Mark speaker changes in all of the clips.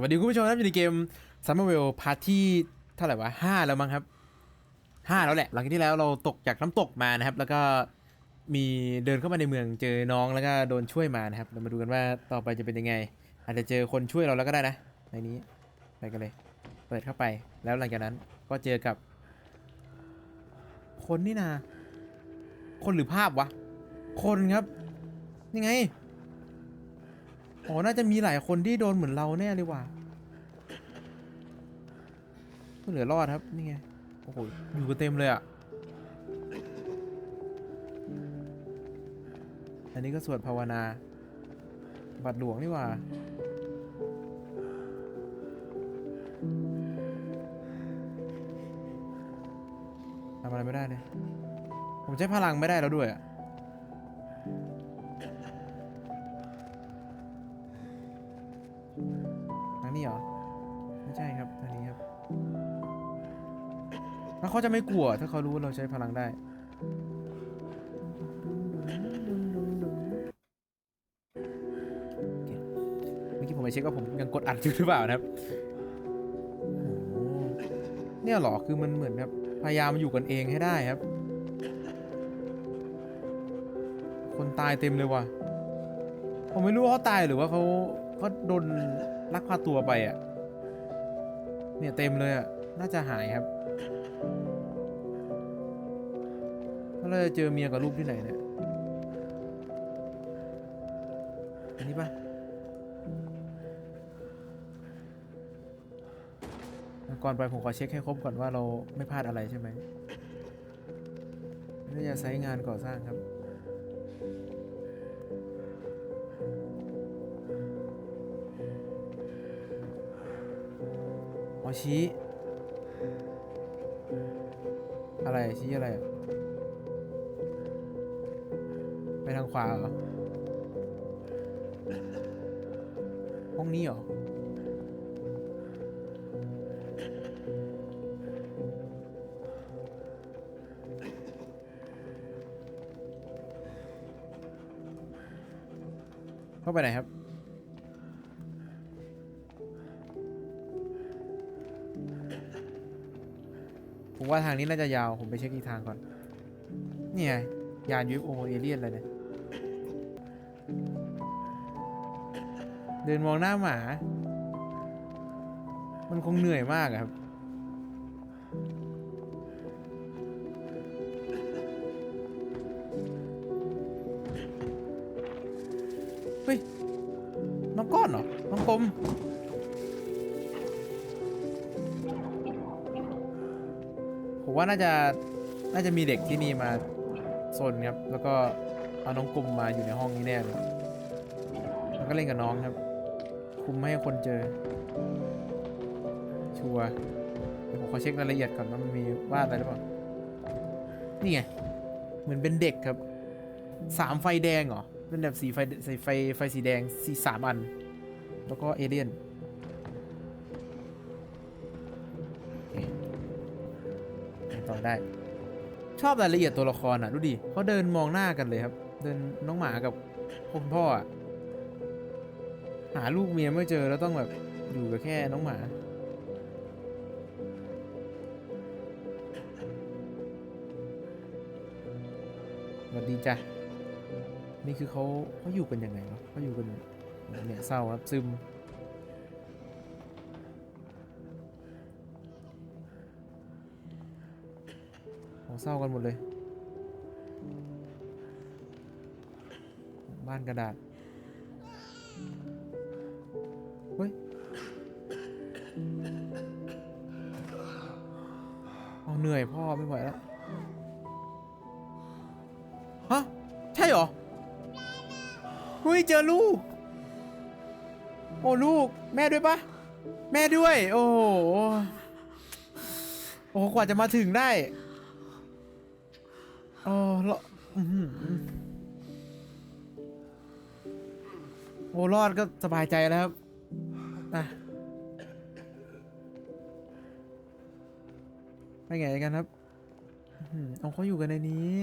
Speaker 1: วัสดีคุณผู้ชมครับอยู่ในเกม Summerwell พาร์ทที่เท่าไหร่วะห้าแล้วมั้งครับห้าแล้วแหละ หลังจากที่แล้วเราตกจากน้ำตกมานะครับ แล้วก็มีเดินเข้ามาในเมืองเจอน้องแล้วก็โดนช่วยมานะครับ เรามาดูกันว่าต่อไปจะเป็นยังไง อาจจะเจอคนช่วยเราแล้วก็ได้นะ ในนี้ไปกันเลย เปิดเข้าไป แล้วหลังจากนั้นก็เจอกับ คนนี่นา คนหรือภาพวะ คนครับนี่ไง อ๋อ น่าจะมีหลายคนที่โดนเหมือนเราแน่เลยว่ะก็เหลือรอดครับ นี่ไง โอ้โห อยู่กันเต็มเลยอะ อันนี้ก็สวดภาวนา บัตรหลวงนี่ว่า ทำอะไรไม่ได้เลย ผมใช้พลังไม่ได้แล้วด้วยอะ เขาจะไม่กลัว ถ้าเขารู้ว่าเราใช้พลังได้ เมื่อกี้ผมไปเช็คว่าผมยังกดอัดอยู่หรือเปล่านะครับ เนี่ยหรอ คือมันเหมือนแบบพยายามอยู่กันเองให้ได้ครับ คนตายเต็มเลยว่ะ ผมไม่รู้ว่าเขาตายหรือว่าเขาเขาโดนลักพาตัวไปอะ เนี่ยเต็มเลยอะ น่าจะหายครับ เราจะเจอเมียกับลูกที่ไหนเนี่ย อันนี้ปะก่อนไปผมขอเช็คให้ครบก่อนว่าเราไม่พลาดอะไรใช่ไหมนี่จะไซต์งานก่อสร้างครับอ๋อชี้อะไรชี้อะไรอะ ทางขวาเหรอห้องนี้เหรอ เข้าไปไหนครับ ผมว่าทางนี้น่าจะยาว ผมไปเช็คอีกทางก่อนนี่ไงยาน UFO เอเลียนอะไรเนี่ย เดินมองหน้าหมา มันคงเหนื่อยมากครับ เฮ้ย น้องก้อนเหรอ น้องกลมผมว่าน่าจะ น่าจะมีเด็กที่นี่มาโซนครับ แล้วก็ เอาน้องกลุ่มมาอยู่ในห้องนี้แน่เลยแล้วก็เล่นกับน้องครับ คุมไม่ให้คนเจอ ชัวร์เดี๋ยวผมขอเช็ครายละเอียดก่อนว่ามันมีวาดอะไรหรือเปล่า นี่ไง เหมือนเป็นเด็กครับ สามไฟแดงเหรอ เป็นแบบสีไฟสีไฟไฟสีแดงสีสามอัน แล้วก็เอเลี่ยนต่อได้ ชอบรายละเอียดตัวละครอะ ดูดิเขาเดินมองหน้ากันเลยครับ เดินน้องหมากับคุณพ่ออะหาลูกเมียไม่เจอแล้วต้องแบบอยู่กับแค่น้องหมา สวัสดีจ้ะ นี่คือเขาเขาอยู่กันยังไงวะเขาอยู่กันเนี่ยเศร้าครับซึมของเศร้ากันหมดเลย บ้านกระดาษ เฮ้ยเอาเหนื่อยพ่อไม่ไหวแล้ว ฮะ ใช่เหรอ เฮ้ย เจอลูก โอ้ลูก แม่ด้วยปะ แม่ด้วย โอ้โหโอ้กว่าจะมาถึงได้ โอ้รอ โอ้รอดก็สบายใจแล้วครับอะไปไงกันครับเอาเขาอยู่กันในนี้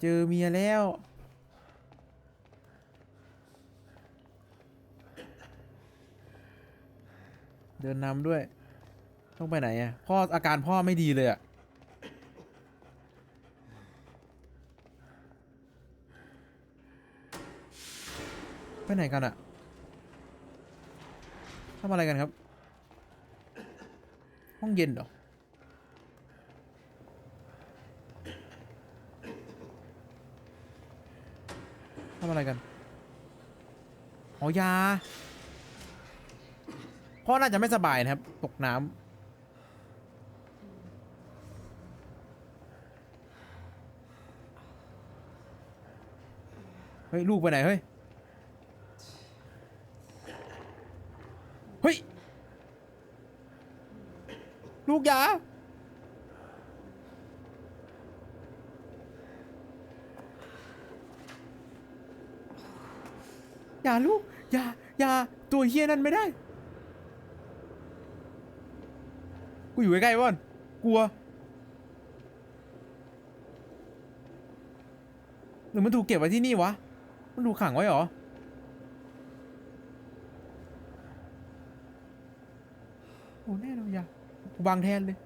Speaker 1: เจอเมียแล้ว เดินนำด้วย ต้องไปไหนอะ พ่ออาการพ่อไม่ดีเลยอะ ไปไหนกันอะทำอะไรกันครับ ห้องเย็นเหรอ ทำอะไรกันอ๋อยาพ่อน่าจะไม่สบายนะครับ ตกน้ำเฮ้ย ลูกไปไหน เฮ้ย เฮ้ย ลูกอ ยา อย่าลูก อย่า อย่า ตัวเฮียนั่นไม่ได้ กูอยู่ใกล้ๆว่อนกลัว หรือมันถูกเก็บไว้ที่นี่วะ มันถูกขังไว้เหรอ โอ้แน่นอนอย่า กูบังแทนเลย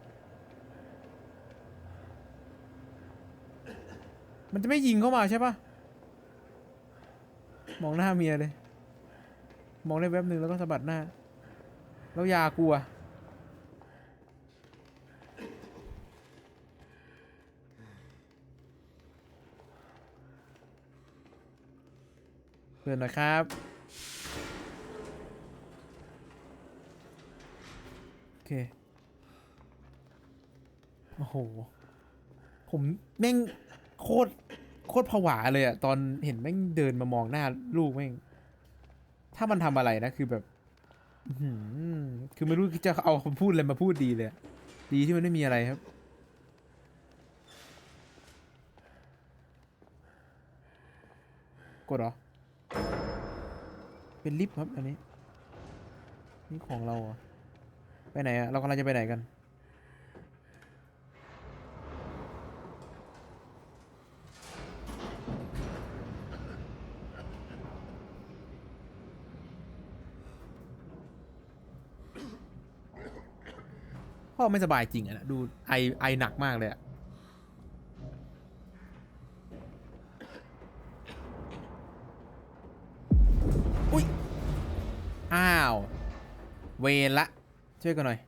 Speaker 1: มันจะไม่ยิงเข้ามาใช่ปะมองหน้าเมียเลย มองได้แวบหนึ่งแล้วก็สะบัดหน้า แล้วยากลัวเปิดหน่อยครับโอเค โอ้โห ผมแม่งโคตรโคตรผวาเลยอะตอนเห็นแม่งเดินมามองหน้าลูกแม่ง ถ้ามันทำอะไรนะคือแบบคือไม่รู้จะเอาคำพูดอะไรมาพูดดีเลย ดีที่มันไม่มีอะไรครับ กดเหรอ เป็นลิฟต์ครับอันนี้ นี่ของเราเหรอไปไหนอะเรากำลังจะไปไหนกัน ไม่สบายจริงอะนะดูไอไอหนักมากเลยอะอุ้ย อ้าว เวละ ช่วยกันหน่อย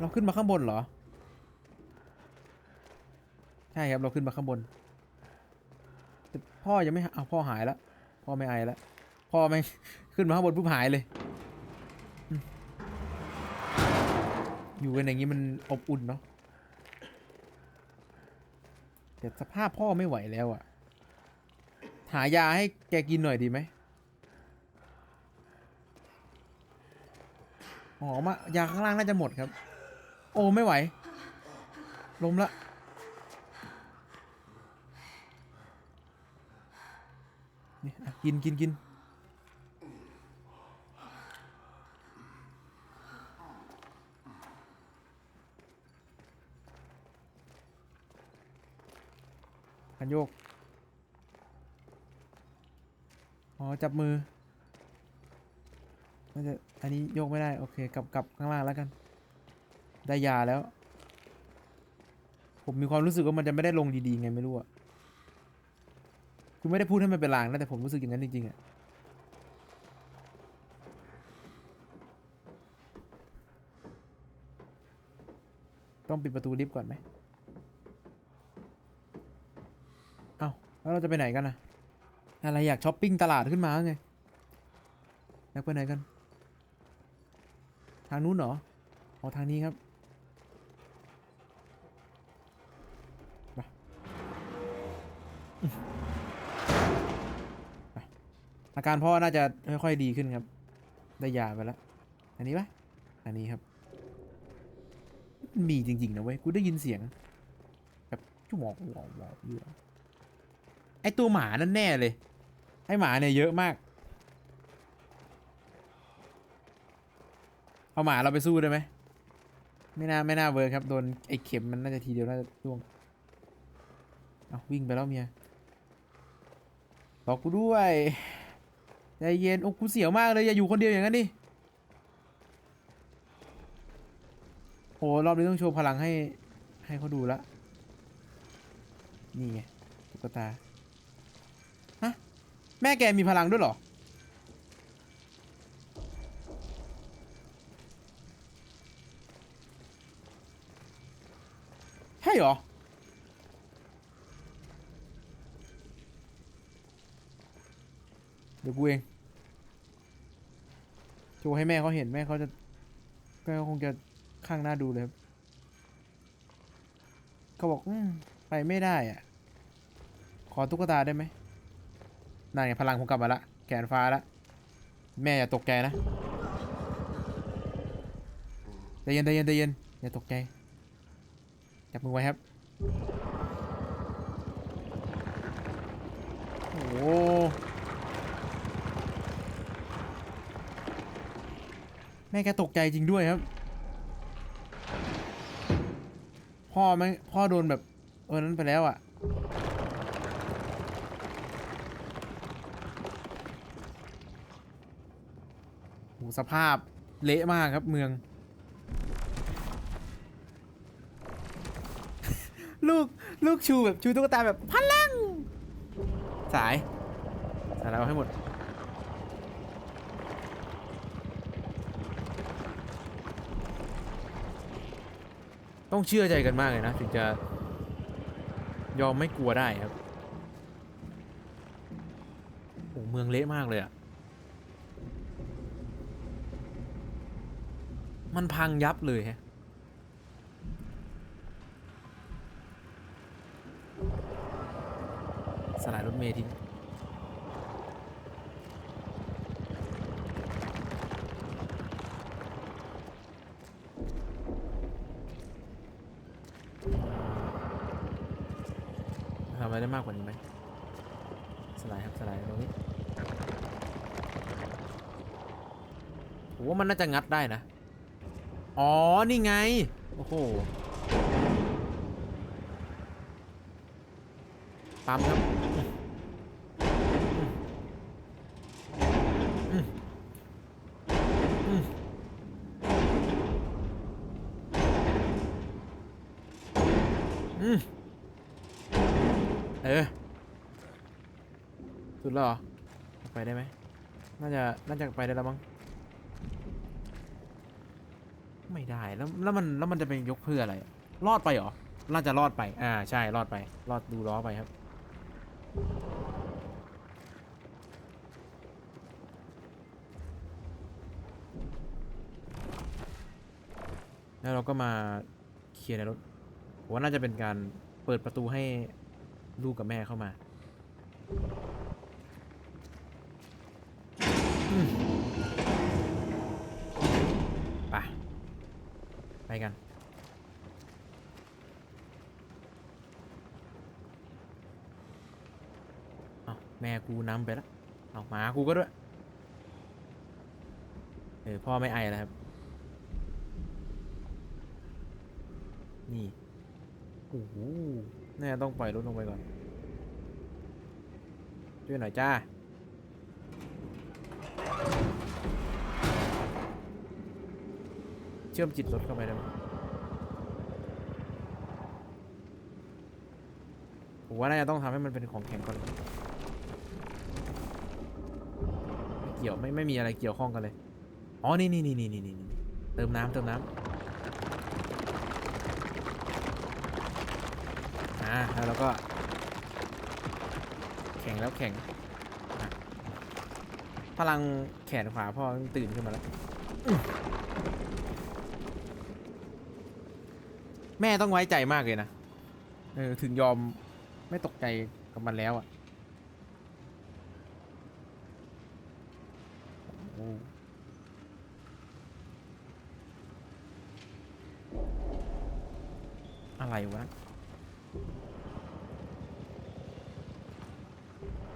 Speaker 1: เราขึ้นมาข้างบนเหรอ ใช่ครับ เราขึ้นมาข้างบน แต่พ่อยังไม่เอาพ่อหายแล้ว พ่อไม่ไอแล้ว พ่อไม่ ขึ้นมาข้างบนปุ๊บหายเลย อยู่กันอย่างนี้มันอบอุ่นเนาะแต่สภาพพ่อไม่ไหวแล้วอะหายาให้แกกินหน่อยดีไหมอ๋อมายาข้างล่างน่าจะหมดครับ โอ้ไม่ไหว ล้มละนี่อะกินกินกิน คันโยก อ๋อ จับมือน่าจะอันนี้โยกไม่ได้ โอเคกลับกลับข้างล่างแล้วกัน ได้ยาแล้ว ผมมีความรู้สึกว่ามันจะไม่ได้ลงดีๆไงไม่รู้อะคือไม่ได้พูดให้มันเป็นลางนะแต่ผมรู้สึกอย่างนั้นจริงๆอะต้องปิดประตูลิฟต์ก่อนไหมเอ้าแล้วเราจะไปไหนกันนะ อะไรอยากช้อปปิ้งตลาดขึ้นมาไงอยากไปไหนกัน ทางนู้นเหรออ๋อทางนี้ครับอาการพ่อน่าจะค่อยๆดีขึ้นครับ ได้ยาไปแล้วอันนี้ปะอันนี้ครับ มีจริงๆนะเว้ย กูได้ยินเสียง แบบชั่วโมงวองวองอยู่ อตัวหมานั่นแน่เลย ไอหมาเนี่ยเยอะมาก เอาหมาเราไปสู้ได้ไหม ไม่น่าไม่น่าเวิร์ครับ โดนไอเข็มมันน่าจะทีเดียวน่าจะล่วง เอาวิ่งไปแล้วเมียรอกกูด้วยใจเย็น โอ้กูเสียวมากเลย อย่าอยู่คนเดียวอย่างนั้นดิ โอ้รอบนี้ต้องโชว์พลังให้ให้เขาดูละ นี่ไงตุ๊กตา แม่แกมีพลังด้วยเหรอ ใช่เหรอ เดี๋ยวกูเองโชว์ให้แม่เขาเห็นแม่เขาจะแม่เขาคงจะข้างหน้าดูเลยครับเขาบอกอไปไม่ได้อะ ขอตุ๊กตาได้ไหม นั่นไงพลังผมกลับมาละ แขนฟ้าละ แม่อย่าตกใจนะใจเย็นใจเย็นใจเย็นอย่าตกใจ จับมือไว้ครับ โอ้แม่แกตกใจจริงด้วยครับ พ่อไหมพ่อโดนแบบเออนั้นไปแล้วอะ่ะ โห สภาพเละมากครับเมือง ลูกลูกชูแบบชูตุ๊กตาแบบพลัง สาย สายแล้วให้หมด ต้องเชื่อใจกันมากเลยนะ ถึงจะยอมไม่กลัวได้ครับโอ้เมืองเละมากเลยอะ มันพังยับเลยฮะสลายรถเมล์ทิ้งทำอะไรได้มากกว่านี้ไหมสลายครับสลายตรงนี้ผมว่ามันน่าจะงัดได้นะ อ๋อ นี่ไง โอ้โห ปั๊มครับอืมอืมอืมเออ สุดแล้วเหรอ ไปได้ไหม น่าจะ น่าจะไปได้แล้วมั้ง ไม่ได้แล้วแล้วมันแล้วมันจะเป็นยกเพื่ออะไร รอดไปเหรอน่าจะรอดไป อ่าใช่รอดไปรอดดูล้อไปครับ แล้วเราก็มาเคลียร์ในรถผมว่าน่าจะเป็นการเปิดประตูให้ลูกกับแม่เข้ามาอืมไป ไปกัน เอาแม่กูนำไปแล้วเอาหมากูก็ด้วย เออพ่อไม่ไอแล้วครับ นี่โอ้โหน่ต้องปล่อยรถลงไปก่อน ช่วยหน่อยจ้า เชื่อมจิตรถเข้าไปได้ไหมผมว่าน่าจะต้องทำให้มันเป็นของแข็งก่อนไม่เกี่ยวไม่ไม่มีอะไรเกี่ยวข้องกันเลย อ๋อ นี่นี่นี่นี่นี่นี่เติมน้ำเติมน้ำอ่าแล้วเราก็ แข็งแล้วแข็ง พลังแขนขวาพ่อตื่นขึ้นมาแล้วอื้อ แม่ต้องไว้ใจมากเลยนะเออถึงยอมไม่ตกใจกับมันแล้วอะโอ้อะไรวะ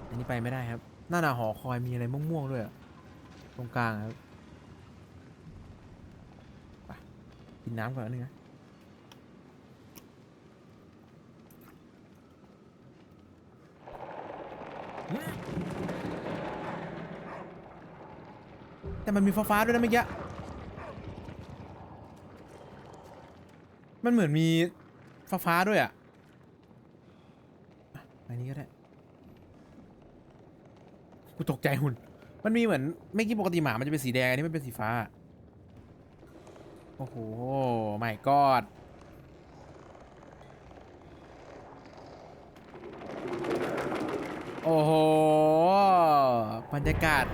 Speaker 1: อันนี้ไปไม่ได้ครับ หน้าหนาหอคอยมีอะไรม่วงๆด้วยอะตรงกลางครับ ไปกินน้ำก่อนนึงนะ แต่มันมีฟ้าๆด้วยนะเมื่อกี้ มันเหมือนมีฟ้าๆด้วยอะอะอันนี้ก็ได้ กูตกใจหุ่น มันมีเหมือนไม่กี้ปกติหมามันจะเป็นสีแดงอันนี้มันเป็นสีฟ้า โอ้โหไม่กอด โอ้โห บรรยากาศ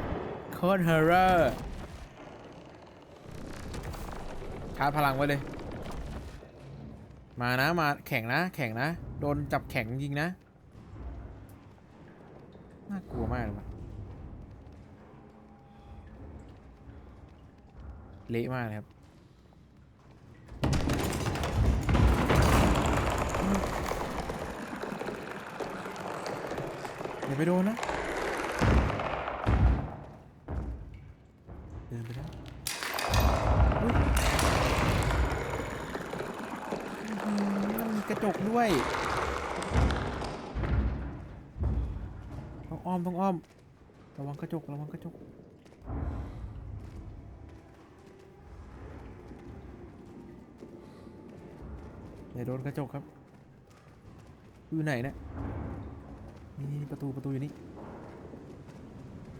Speaker 1: โคตรเฮอร์เรอร์ชาร์จพลังไว้เลย มานะมาแข่งนะ แข่งนะ โดนจับแข่งยิงนะ น่ากลัวมากเลยเละมากเลยครับ อย่าไปโดนนะเดินไปแล้วมันมีกระจกด้วยต้องอ้อมต้องอ้อมระวังกระจกระวังกระจกอย่าโดนกระจกครับ อยู่ไหนเนี่ย นี่นี่ประตูประตูอยู่นี่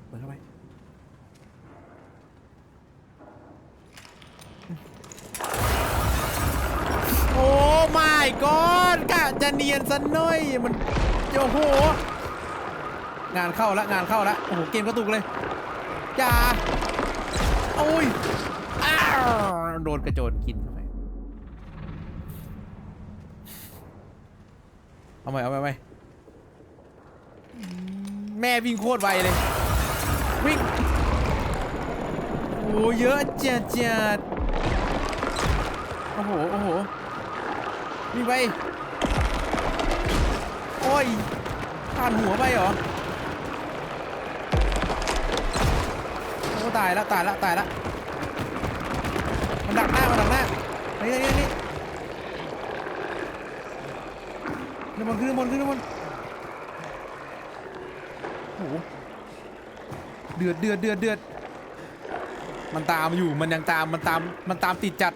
Speaker 1: เปิดเข้าไปโอ้ my god กะจะเนียนซะหน่อยมันโอ้โหงานเข้าละงานเข้าละโอ้โหเกมกระตุกเลยจ้าโอ้ยอ้าวโดนกระโจนกินเข้าไปเอาใหม่เอาใหม่เอาใหม่ แม่วิ่งโคตรไวเลย วิ่ง โอ้เยอะจัดจัดโอ้โห โอ้โห วิ่งไป โอ้ยผ่านหัวไปเหรอ โอ้ตายละตายละตายละมันดักหน้า มันดักหน้า นี่นี่นี่ขึ้นบนขึ้นบนขึ้นบน โอ้โห เดือดเดือดเดือดเดือดมันตามอยู่มันยังตามมันตามมันตามติดจัด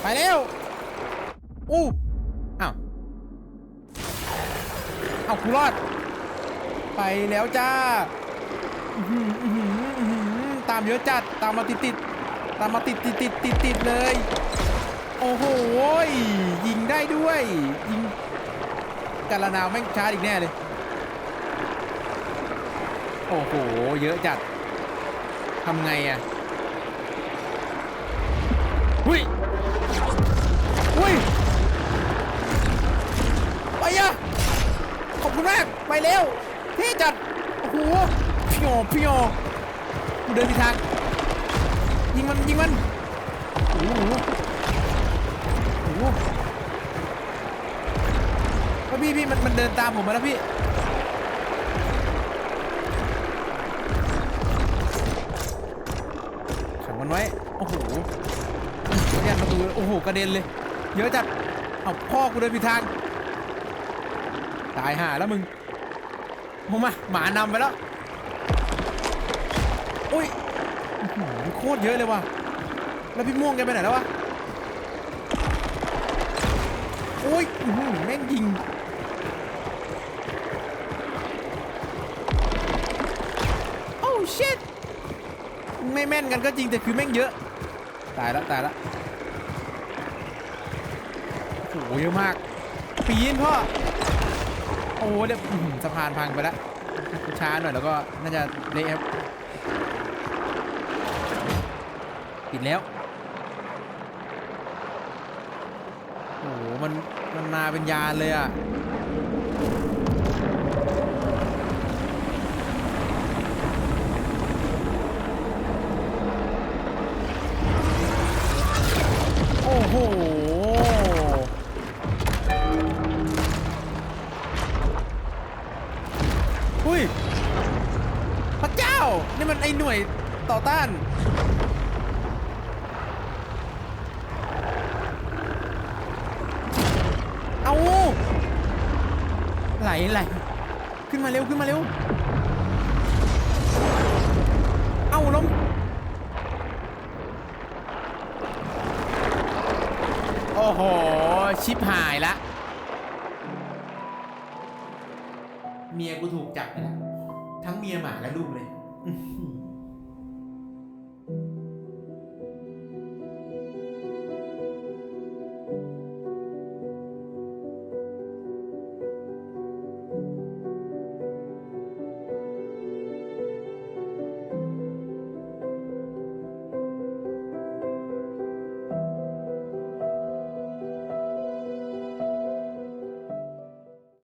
Speaker 1: ไปเร็วอู้อ้าวเอากูรอด ไปแล้วจ้าตามเยอะจัดตามมาติดติดๆ ตามมาติดติดติดติดติดเลย โอ้โหยยิงได้ด้วยยิงกาลนาวแม่งชาร์จอีกแน่เลย โอ้โห เยอะจัดทำไงอะหุ้ยหุ้ยไปอะขอบคุณมาก ไปเร็วเท่จัด โอ้โหพี่โอพี่โอกูเดินทิศทาง ยิงมันยิงมันโอ้โหโอ้โหเฮ้ยพี่พี่มันมันเดินตามผมมาแล้วพี่ขังมันไว้ โอ้โหยันประตูโอ้โหกระเด็นเลย เยอะจัดเอาพ่อกูเดินผิดทาง ตายห่าแล้วมึงมึงมาหมานำไปแล้ว อุ้ย โคตรเยอะเลยว่ะ แล้วพี่ม่วงแกไปไหนแล้ววะ โอ้ยแม่งยิง โอ้ชิตไม่แม่นกันก็จริงแต่คือแม่งเยอะ ตายแล้วตายแล้วโอ้โหเยอะมาก ปีนพ่อ โอ้เดี๋ยวอื้อหือสะพานพังไปแล้วช้าหน่อยแล้วก็น่าจะเละครับ ดแล้ว โอ้โห มันมันมาเป็นยานเลยอะโอ้โหอุ้ย พระเจ้า นี่มันไอหน่วยต่อต้าน โไหลขึ้นมาเร็วขึ้นมาเร็ว เอ้าล้มโอ้โห ชิปหายละ เมียกูถูกจับไปแล้วทั้งเมียหมาและลูกเลย